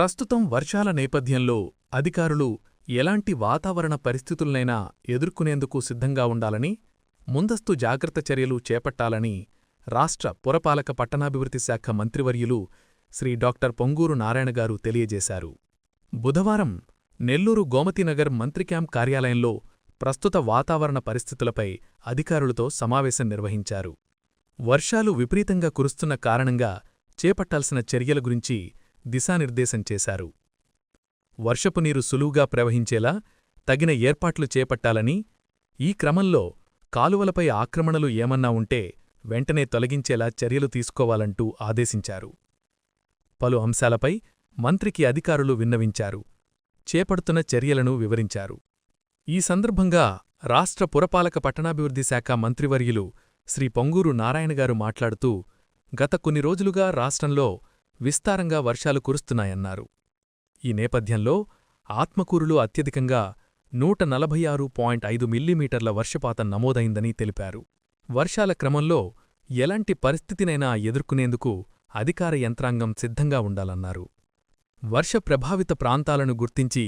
ప్రస్తుతం వర్షాల నేపథ్యంలో అధికారులు ఎలాంటి వాతావరణ పరిస్థితులనైనా ఎదుర్కొనేందుకు సిద్ధంగా ఉండాలని ముందస్తు జాగ్రత్త చర్యలు చేపట్టాలని రాష్ట్ర పురపాలక పట్టణాభివృద్ధి శాఖ మంత్రివర్యులు శ్రీ డాక్టర్ పొంగూరు నారాయణగారు తెలియజేశారు. బుధవారం నెల్లూరు గోమతీనగర్ మంత్రిక్యాంప్ కార్యాలయంలో ప్రస్తుత వాతావరణ పరిస్థితులపై అధికారులతో సమావేశం నిర్వహించారు. వర్షాలు విపరీతంగా కురుస్తున్న కారణంగా చేపట్టాల్సిన చర్యల గురించి దిశానిర్దేశం చేశారు. వర్షపు నీరు సులువుగా ప్రవహించేలా తగిన ఏర్పాట్లు చేపట్టాలని ఈ క్రమంలో కాలువలపై ఆక్రమణలు ఏమన్నా ఉంటే వెంటనే తొలగించేలా చర్యలు తీసుకోవాలంటూ ఆదేశించారు. పలు అంశాలపై మంత్రికి అధికారులు విన్నవించారు. చేపడుతున్న చర్యలను వివరించారు. ఈ సందర్భంగా రాష్ట్ర పురపాలక పట్టణాభివృద్ధి శాఖ మంత్రివర్యులు శ్రీ పొంగూరు నారాయణగారు మాట్లాడుతూ గత కొన్ని రోజులుగా రాష్ట్రంలో విస్తారంగా వర్షాలు కురుస్తున్నాయన్నారు. ఈ నేపథ్యంలో ఆత్మకూరులో అత్యధికంగా నూట నలభై ఆరు పాయింట్ ఐదు మిల్లీమీటర్ల వర్షపాతం నమోదైందని తెలిపారు. వర్షాల క్రమంలో ఎలాంటి పరిస్థితినైనా ఎదుర్కొనేందుకు అధికార యంత్రాంగం సిద్ధంగా ఉండాలన్నారు. వర్ష ప్రభావిత ప్రాంతాలను గుర్తించి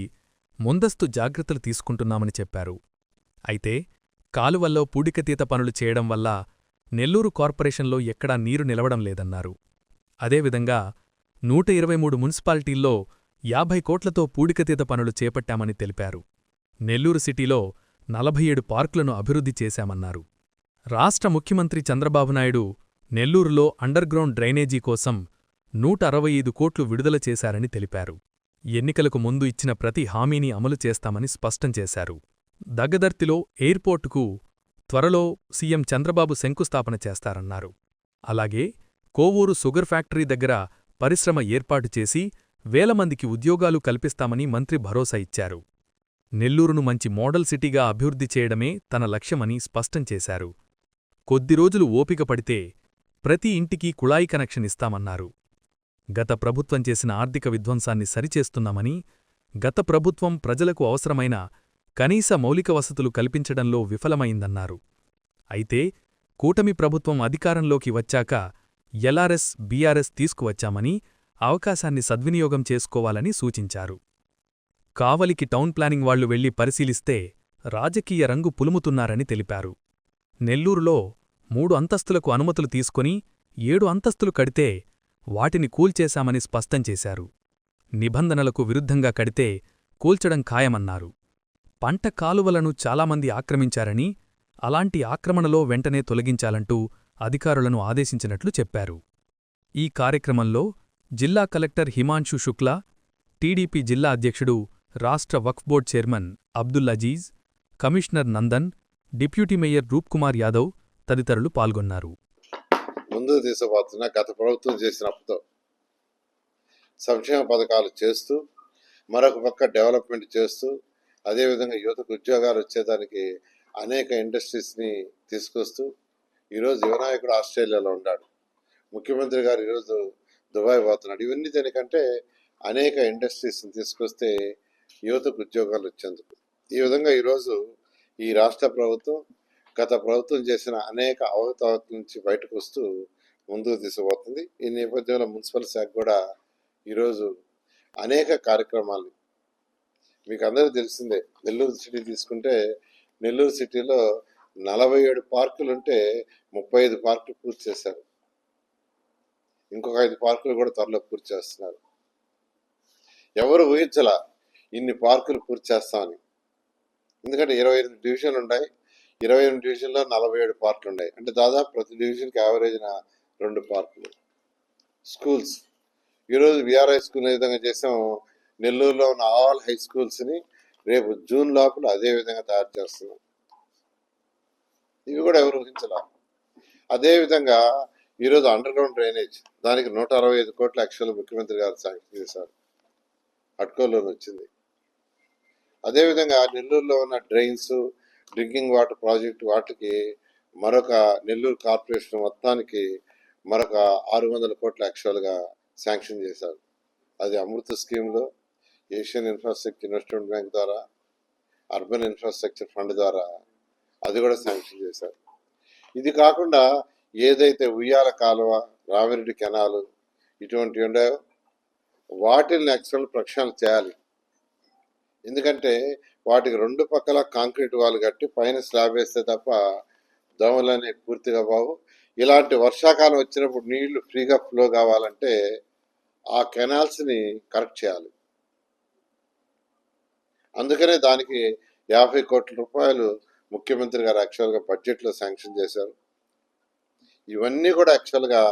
ముందస్తు జాగ్రత్తలు తీసుకుంటున్నామని చెప్పారు. అయితే కాలువల్లో పూడికతీత పనులు చేయడం వల్ల నెల్లూరు కార్పొరేషన్లో ఎక్కడా నీరు నిలవడం లేదన్నారు. అదేవిధంగా నూట ఇరవై మూడు మున్సిపాలిటీల్లో యాభై కోట్లతో పూడికతీత పనులు చేపట్టామని తెలిపారు. నెల్లూరు సిటీలో నలభై ఏడు పార్కులను అభివృద్ధి చేశామన్నారు. రాష్ట్ర ముఖ్యమంత్రి చంద్రబాబు నాయుడు నెల్లూరులో అండర్గ్రౌండ్ డ్రైనేజీ కోసం నూట అరవై ఐదు కోట్లు విడుదల చేశారని తెలిపారు. ఎన్నికలకు ముందు ఇచ్చిన ప్రతి హామీని అమలు చేస్తామని స్పష్టం చేశారు. దగ్గదర్తిలో ఎయిర్పోర్టుకు త్వరలో సీఎం చంద్రబాబు శంకుస్థాపన చేస్తారన్నారు. అలాగే కోవూరు షుగర్ ఫ్యాక్టరీ దగ్గర పరిశ్రమ ఏర్పాటు చేసి వేల మందికి ఉద్యోగాలు కల్పిస్తామని మంత్రి భరోసా ఇచ్చారు. నెల్లూరును మంచి మోడల్ సిటీగా అభివృద్ధి చేయడమే తన లక్ష్యమని స్పష్టం చేశారు. కొద్ది రోజులు ఓపిక పడితే ప్రతి ఇంటికి కుళాయి కనెక్షన్ ఇస్తామన్నారు. గత ప్రభుత్వం చేసిన ఆర్థిక విధ్వంసాన్ని సరిచేస్తున్నామని గత ప్రభుత్వం ప్రజలకు అవసరమైన కనీస మౌలిక వసతులు కల్పించడంలో విఫలమైందన్నారు. అయితే కూటమి ప్రభుత్వం అధికారంలోకి వచ్చాక ఎల్ఆర్ఎస్ బీఆర్ఎస్ తీసుకువచ్చామని అవకాశాన్ని సద్వినియోగం చేసుకోవాలని సూచించారు. కావలికి టౌన్ ప్లానింగ్ వాళ్ళు వెళ్ళి పరిశీలిస్తే రాజకీయ రంగు పులుముతున్నారని తెలిపారు. నెల్లూరులో మూడు అంతస్తులకు అనుమతులు తీసుకుని ఏడు అంతస్తులు కడితే వాటిని కూల్చేశామని స్పష్టం చేశారు. నిబంధనలకు విరుద్ధంగా కడితే కూల్చడం ఖాయమన్నారు. పంట కాలువలను చాలామంది ఆక్రమించారని అలాంటి ఆక్రమణలో వెంటనే తొలగించాలంటూ అధికారులను ఆదేశించినట్లు చెప్పారు. ఈ కార్యక్రమంలో జిల్లా కలెక్టర్ హిమాంశు శుక్లా టీడీపీ జిల్లా అధ్యక్షుడు రాష్ట్ర Waqf board chairman Abdul Aziz commissioner Nandan deputy mayor Roopkumar Yadav తదితరులు పాల్గొన్నారు. ముందు తీసుకుపోతున్న గత ప్రభుత్వం చేసినప్పుడు సంక్షేమ పథకాలు చేస్తూ మరొక పక్క డెవలప్మెంట్ చేస్తూ అదేవిధంగా యువతకు ఉద్యోగాలు వచ్చేదానికి అనేక ఇండస్ట్రీస్ని తీసుకొస్తూ ఈరోజు యువనాయకుడు ఆస్ట్రేలియాలో ఉన్నాడు. ముఖ్యమంత్రి గారు ఈరోజు దుబాయ్ పోతున్నాడు. ఇవన్నీ దేనికంటే అనేక ఇండస్ట్రీస్ని తీసుకొస్తే యువతకు ఉద్యోగాలు వచ్చేందుకు. ఈ విధంగా ఈరోజు ఈ రాష్ట్ర ప్రభుత్వం గత ప్రభుత్వం చేసిన అనేక అవకతవకల నుంచి బయటకు వస్తూ ముందుకు తీసుకుపోతుంది. ఈ నేపథ్యంలో మున్సిపల్ శాఖ కూడా ఈరోజు అనేక కార్యక్రమాలు మీకు అందరికీ తెలిసిందే. నెల్లూరు సిటీ తీసుకుంటే నెల్లూరు సిటీలో నలభై ఏడు పార్కులు ఉంటే ముప్పై ఐదు పార్కులు పూర్తి చేశారు. ఇంకొక ఐదు పార్కులు కూడా త్వరలో పూర్తి చేస్తున్నారు. ఎవరు ఊహించలా ఇన్ని పార్కులు పూర్తి చేస్తామని. ఎందుకంటే ఇరవై ఎనిమిది డివిజన్లు ఉన్నాయి ఇరవై ఎనిమిది డివిజన్లో నలభై ఏడు పార్కులు ఉన్నాయి అంటే దాదాపు ప్రతి డివిజన్కి యావరేజ్న రెండు పార్కులు. స్కూల్స్. ఈరోజు విఆర్ఐ స్కూల్ ఏ విధంగా చేసాం నెల్లూరులో ఉన్న ఆల్ హై స్కూల్స్ని రేపు జూన్ లోపల అదే విధంగా తయారు చేస్తున్నాం. ఇవి కూడా ఎవరు ఊహించాల. అదేవిధంగా ఈరోజు అండర్ గ్రౌండ్ డ్రైనేజ్ దానికి నూట అరవై ఐదు కోట్ల యాక్చువల్ ముఖ్యమంత్రి గారు శాంక్షన్ చేశారు. అట్కోలోని వచ్చింది. అదేవిధంగా నెల్లూరులో ఉన్న డ్రైన్స్ డ్రింకింగ్ వాటర్ ప్రాజెక్ట్ వాటికి మరొక నెల్లూరు కార్పొరేషన్ మొత్తానికి మరొక ఆరు వందల కోట్ల యాక్చువల్గా శాంక్షన్ చేశారు. అది అమృత స్కీమ్లో ఏషియన్ ఇన్ఫ్రాస్ట్రక్చర్ ఇన్వెస్ట్మెంట్ బ్యాంక్ ద్వారా అర్బన్ ఇన్ఫ్రాస్ట్రక్చర్ ఫండ్ ద్వారా అది కూడా శాంక్షన్ చేశారు. ఇది కాకుండా ఏదైతే ఉయ్యాల కాలువ రామిరెడ్డి కెనాలు ఇటువంటివి ఉన్నాయో వాటిని యాక్చువల్ ప్రక్షాళన చేయాలి. ఎందుకంటే వాటికి రెండు పక్కల కాంక్రీట్ వాళ్ళు కట్టి పైన స్లాబ్ వేస్తే తప్ప దోమలనే పూర్తిగా బావు ఇలాంటి వర్షాకాలం వచ్చినప్పుడు నీళ్ళు ఫ్రీగా ఫ్లో కావాలంటే ఆ కెనాల్స్ని కరెక్ట్ చేయాలి. అందుకనే దానికి యాభై కోట్ల రూపాయలు ముఖ్యమంత్రి గారు యాక్చువల్గా బడ్జెట్లో శాంక్షన్ చేశారు. ఇవన్నీ కూడా యాక్చువల్గా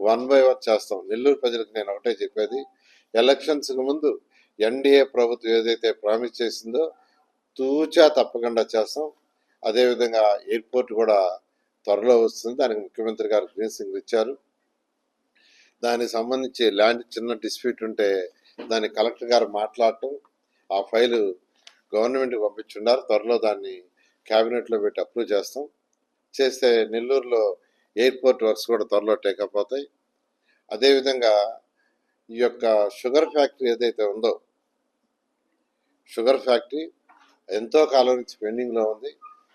వన్ బై వన్ చేస్తాం. నెల్లూరు ప్రజలకు నేను ఒకటే చెప్పేది ఎలక్షన్స్కి ముందు ఎన్డీఏ ప్రభుత్వం ఏదైతే ప్రామిస్ చేసిందో తూచా తప్పకుండా చేస్తాం. అదేవిధంగా ఎయిర్పోర్ట్ కూడా త్వరలో వస్తుంది. దానికి ముఖ్యమంత్రి గారు గ్రీన్ సింగ్ ఇచ్చారు. దానికి సంబంధించి ల్యాండ్ చిన్న డిస్ప్యూట్ ఉంటే దాన్ని కలెక్టర్ గారు మాట్లాడటం ఆ ఫైలు గవర్నమెంట్కి పంపించున్నారు. త్వరలో దాన్ని క్యాబినెట్లో పెట్టి అప్రూవ్ చేస్తాం. చేస్తే నెల్లూరులో ఎయిర్పోర్ట్ వర్క్స్ కూడా త్వరలో టేకప్ అవుతాయి. అదేవిధంగా ఈ యొక్క షుగర్ ఫ్యాక్టరీ ఏదైతే ఉందో షుగర్ ఫ్యాక్టరీ ఎంతో కాలం నుంచి పెండింగ్లో ఉంది.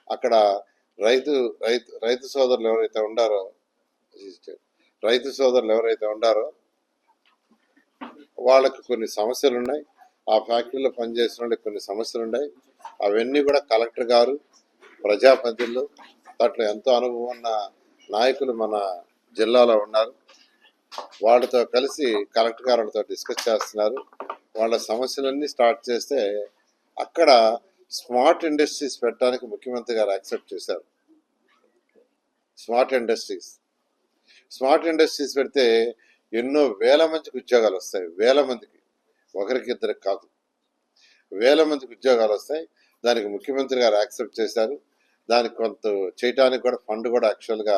అక్కడ రైతు రైతు రైతు సోదరులు ఎవరైతే ఉండారో రైతు సోదరులు ఎవరైతే ఉండారో వాళ్ళకి కొన్ని సమస్యలు ఉన్నాయి ఆ ఫ్యాక్టరీలో పనిచేసిన వాళ్ళకి కొన్ని సమస్యలు ఉన్నాయి అవన్నీ కూడా కలెక్టర్ గారు ప్రజాప్రతినిధులు దాంట్లో ఎంతో అనుభవం ఉన్న నాయకులు మన జిల్లాలో ఉన్నారు. వాళ్ళతో కలిసి కలెక్టర్ గారులతో డిస్కస్ చేస్తున్నారు. వాళ్ళ సమస్యలన్నీ స్టార్ట్ చేస్తే అక్కడ స్మార్ట్ ఇండస్ట్రీస్ పెట్టడానికి ముఖ్యమంత్రి గారు యాక్సెప్ట్ చేశారు. Smart industries. స్మార్ట్ ఇండస్ట్రీస్ పెడితే ఎన్నో వేల మందికి ఉద్యోగాలు వస్తాయి. వేల మందికి. ఒకరికి ఇద్దరికి కాదు. వేల మందికి ఉద్యోగాలు వస్తాయి. దానికి ముఖ్యమంత్రి గారు యాక్సెప్ట్ చేశారు. దానికి కొంత చేయటానికి కూడా ఫండ్ కూడా యాక్చువల్గా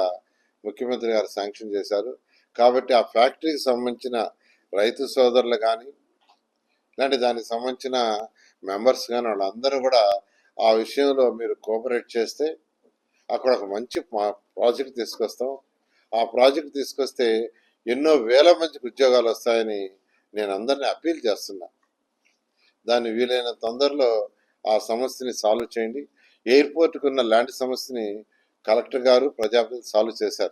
ముఖ్యమంత్రి గారు శాంక్షన్ చేశారు. కాబట్టి ఆ ఫ్యాక్టరీకి సంబంధించిన రైతు సోదరులు కానీ ఇలాంటి దానికి సంబంధించిన మెంబర్స్ కానీ వాళ్ళందరూ కూడా ఆ విషయంలో మీరు కోఆపరేట్ చేస్తే అక్కడ ఒక మంచి ప్రాజెక్ట్ తీసుకొస్తాం. ఆ ప్రాజెక్ట్ తీసుకొస్తే ఎన్నో వేల మందికి ఉద్యోగాలు వస్తాయని నేను అందరిని అప్పీల్ చేస్తున్నా. దాన్ని వీలైన తొందరలో ఆ సమస్యని సాల్వ్ చేయండి. ఎయిర్పోర్ట్కి ఉన్న ల్యాండ్ సమస్యని కలెక్టర్ గారు ప్రజాప్రతినిధి సాల్వ్ చేశారు.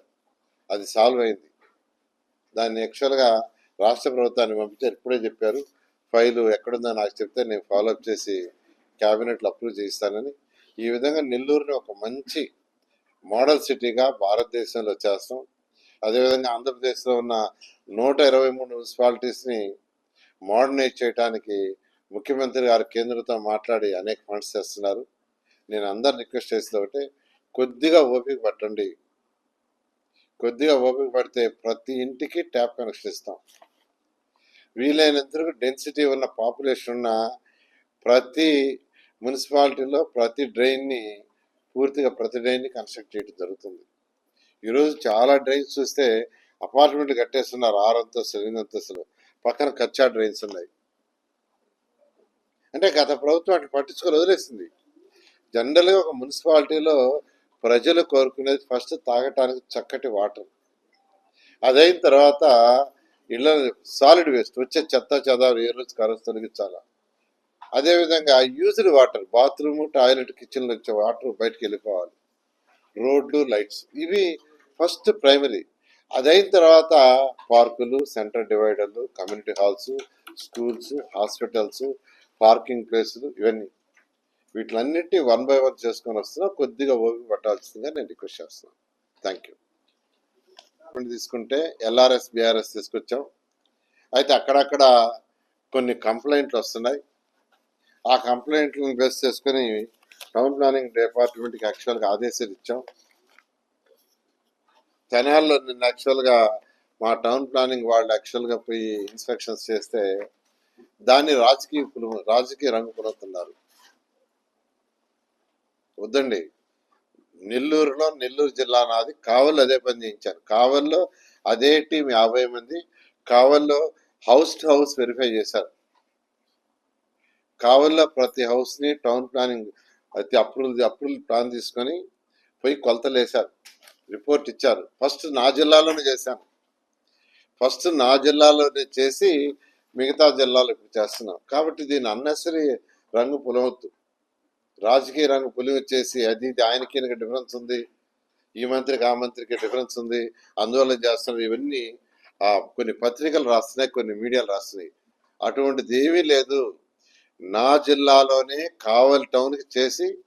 అది సాల్వ్ అయింది. దాన్ని యాక్చువల్గా రాష్ట్ర ప్రభుత్వాన్ని పంపించారు. ఇప్పుడే చెప్పారు. ఫైలు ఎక్కడుందో నాకు చెప్తే నేను ఫాలోఅప్ చేసి క్యాబినెట్లో అప్రూవ్ చేయిస్తానని. ఈ విధంగా నెల్లూరుని ఒక మంచి మోడల్ సిటీగా భారతదేశంలో చేస్తాం. అదేవిధంగా ఆంధ్రప్రదేశ్లో ఉన్న నూట ఇరవై మూడు మున్సిపాలిటీస్ని మోడర్నైజ్ చేయడానికి ముఖ్యమంత్రి గారు కేంద్రంతో మాట్లాడి అనేక ఫండ్స్ చేస్తున్నారు. నేను అందరు రిక్వెస్ట్ చేసేది ఒకటి కొద్దిగా ఓపిక పట్టండి. కొద్దిగా ఓపిక పడితే ప్రతి ఇంటికి ట్యాప్ కనెక్షన్ ఇస్తాం. వీలైనంత డెన్సిటీ ఉన్న పాపులేషన్ ఉన్న ప్రతి మున్సిపాలిటీలో ప్రతి డ్రైన్ని పూర్తిగా ప్రతి డ్రైన్ని కన్స్ట్రక్ట్ చేయడం జరుగుతుంది. ఈరోజు చాలా డ్రైన్స్ చూస్తే అపార్ట్మెంట్లు కట్టేస్తున్నారు ఆరు అంతస్తులు ఎనిమిది అంతస్తులు. పక్కన కచ్చా డ్రైన్స్ ఉన్నాయి. అంటే గత ప్రభుత్వం అటు పట్టించుకొని వదిలేసింది. జనరల్గా ఒక మున్సిపాలిటీలో ప్రజలు కోరుకునేది ఫస్ట్ తాగటానికి చక్కటి వాటర్. అదైన తర్వాత ఇళ్ళ సాలిడ్ వేస్ట్ వచ్చే చెత్త చెదారు ఏ రోజు కరస్ తొలగించాలా. అదేవిధంగా యూజ్డ్ వాటర్ బాత్రూమ్ టాయిలెట్ కిచెన్లో వచ్చే వాటర్ బయటకు వెళ్ళిపోవాలి. రోడ్లు లైట్స్ ఇవి ఫస్ట్ ప్రైమరీ. అదైన తర్వాత పార్కులు centre డివైడర్లు community halls schools hospitals parking ప్లేసులు ఇవన్నీ. వీటిలన్నింటినీ వన్ బై వన్ చేసుకొని వస్తున్నా కొద్దిగా ఓపిక పట్టాల్సిందిగా నేను రిక్వెస్ట్ చేస్తున్నాను. థ్యాంక్ యూ తీసుకుంటే ఎల్ఆర్ఎస్ బీఆర్ఎస్ తీసుకొచ్చాం. అయితే అక్కడక్కడ కొన్ని కంప్లైంట్లు వస్తున్నాయి. ఆ కంప్లైంట్లను బేస్ చేసుకొని టౌన్ ప్లానింగ్ డిపార్ట్మెంట్కి యాక్చువల్గా ఆదేశాలు ఇచ్చాం. తెనాల్లో నిన్న యాక్చువల్గా మా టౌన్ ప్లానింగ్ వాళ్ళు యాక్చువల్గా పోయి ఇన్స్పెక్షన్స్ చేస్తే దాన్ని రాజకీయ రాజకీయ రంగు పులుతున్నారు వద్దండి. నెల్లూరులో నెల్లూరు జిల్లా నాది. కావల్లో అదే పని కావల్లో అదే టీం యాభై మంది. కావల్లో హౌస్ టు హౌస్ వెరిఫై చేశారు. కావల్లో ప్రతి హౌస్ని టౌన్ ప్లానింగ్ ప్రతి అప్రూవల్ అప్రూవల్ ప్లాన్ తీసుకొని పోయి కొలతలు వేశారు. రిపోర్ట్ ఇచ్చారు. ఫస్ట్ నా జిల్లాలోనే చేశాను. ఫస్ట్ నా జిల్లాలోనే చేసి మిగతా జిల్లాలో చేస్తున్నాం. కాబట్టి దీని అన్నెసరీ రంగు పులవద్దు. రాజకీయ రంగు పులి వచ్చేసి అది ఇది ఆయనకి డిఫరెన్స్ ఉంది. ఈ మంత్రికి ఆ మంత్రికి డిఫరెన్స్ ఉంది. అందువల్ల చేస్తున్నారు. ఇవన్నీ ఆ, కొన్ని పత్రికలు రాస్తున్నాయి కొన్ని మీడియాలు రాస్తున్నాయి. అటువంటిది ఏమీ లేదు. నా జిల్లాలోనే కావలి టౌన్కి చేసి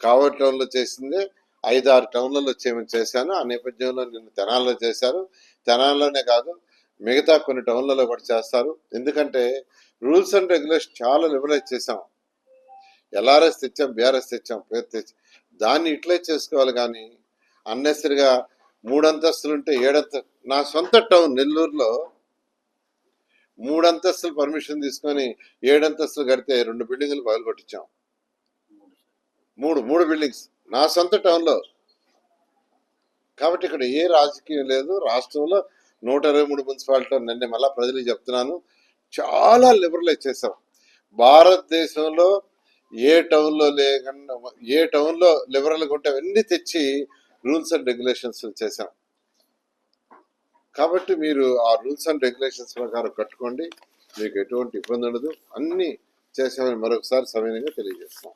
కావలి టౌన్లో చేసిందే ఐదారు టౌన్లలో చేయమని చేశాను. ఆ నేపథ్యంలో నిన్ను తెనాల్లో చేశారు. తెనాల్లోనే కాదు మిగతా కొన్ని టౌన్లలో కూడా చేస్తారు. ఎందుకంటే రూల్స్ అండ్ రెగ్యులేషన్ చాలా లిబరలైజ్ చేశాం. ఎల్ఆర్ఎస్ తెచ్చాం బీఆర్ఎస్ తెచ్చాం పేరు తెచ్చి. దాన్ని ఇట్లే చేసుకోవాలి కానీ అన్నెసరిగా మూడు అంతస్తులు ఉంటే ఏడంత నా సొంత టౌన్ నెల్లూరులో మూడు అంతస్తులు పర్మిషన్ తీసుకొని ఏడంతస్తులు కడితే రెండు బిల్డింగులు పగలు కొట్టించాం మూడు మూడు బిల్డింగ్స్ నా సొంత టౌన్లో. కాబట్టి ఇక్కడ ఏ రాజకీయం లేదు. రాష్ట్రంలో నూట ఇరవై మూడు మున్సిపాలిటీ నిన్న మళ్ళా ప్రజలకు చెప్తున్నాను. చాలా లిబరలైజ్ చేశాం. భారతదేశంలో ఏ టౌన్లో లేకుండా ఏ టౌన్లో లిబరల్గా ఉంటే అవన్నీ తెచ్చి రూల్స్ అండ్ రెగ్యులేషన్స్ చేశాం. కాబట్టి మీరు ఆ రూల్స్ అండ్ రెగ్యులేషన్స్ ప్రకారం కట్టుకోండి. మీకు ఎటువంటి ఇబ్బంది ఉండదు. అన్నీ చేసామని మరొకసారి సవినయంగా తెలియజేస్తాం